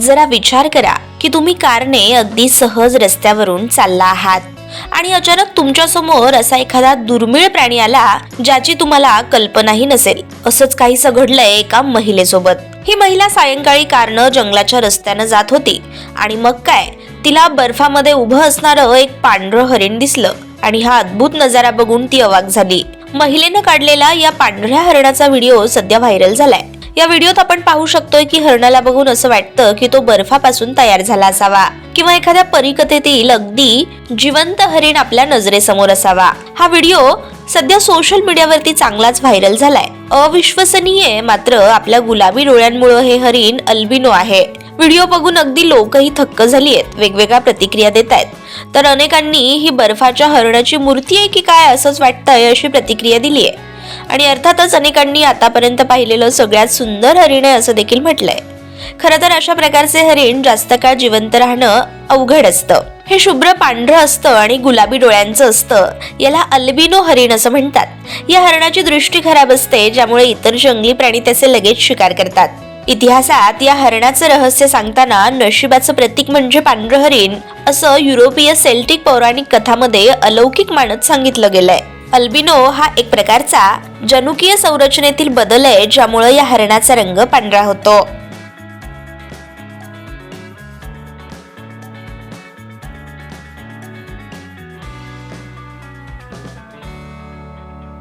जरा विचार करा की तुम्ही कारने अगदी सहज रस्त्यावरून चालला आहात. आणि अचानक तुमच्यासमोर असा एखादा दुर्मिळ प्राणी आला ज्याची तुम्हाला कल्पनाही नसेल. असंच काहीसं घडलंय एका महिलेसोबत. ही महिला सायंकाळी कारनं जंगलाच्या रस्त्यानं जात होती. आणि मग काय? तिला बर्फामध्ये उभं असणारं एक पांढरं हरिण दिसलं. आणि हा अद्भुत नजारा बघून ती अवाक झाली. महिलेनं काढलेला या पांढऱ्या हरणाचा व्हिडिओ सध्या व्हायरल झालाय. या व्हिडिओत आपण पाहू शकतोय की हरणाला बघून असं वाटतं की तो बर्फापासून तयार झाला असावा किंवा एखाद्या परिकथेतील अगदी जिवंत हरिण आपल्या नजरेसमोर असावा. हा व्हिडिओ सध्या सोशल मीडियावरती चांगलाच व्हायरल झालाय. अविश्वसनीय मात्र आपल्या गुलाबी डोळ्यांमुळे हे हरिण अल्बिनो आहे. व्हिडिओ बघून अगदी लोकही थक्क झाली आहेत वेगवेगळ्या प्रतिक्रिया देत आहेत तर अनेकांनी ही बर्फाच्या हरणाची मूर्ती आहे की काय असंच वाटतंय अशी प्रतिक्रिया दिली आहे आणि अर्थातच अनेकांनी आतापर्यंत पाहिलेलं सगळ्यात सुंदर हरिण आहे असं देखील म्हटलंय. खरं तर अशा प्रकारचे हरिण जास्त काळ जिवंत राहणं अवघड असतं. हे शुभ्र पांढरं असतं आणि गुलाबी डोळ्यांचं असतं. याला अल्बिनो हरिण असं म्हणतात. या हरणाची दृष्टी खराब असते ज्यामुळे इतर जंगली प्राणी त्याचे लगेच शिकार करतात. इतिहासात या हरणाचं रहस्य सांगताना नशिबाचं प्रतीक म्हणजे पांढरं हरिण असं युरोपीय सेल्टिक पौराणिक कथामध्ये अलौकिक मानत सांगितलं गेलंय. अल्बिनो हा एक प्रकारचा जनुकीय संरचनेतील बदल आहे ज्यामुळे या हरणाचा रंग पांढरा होतो.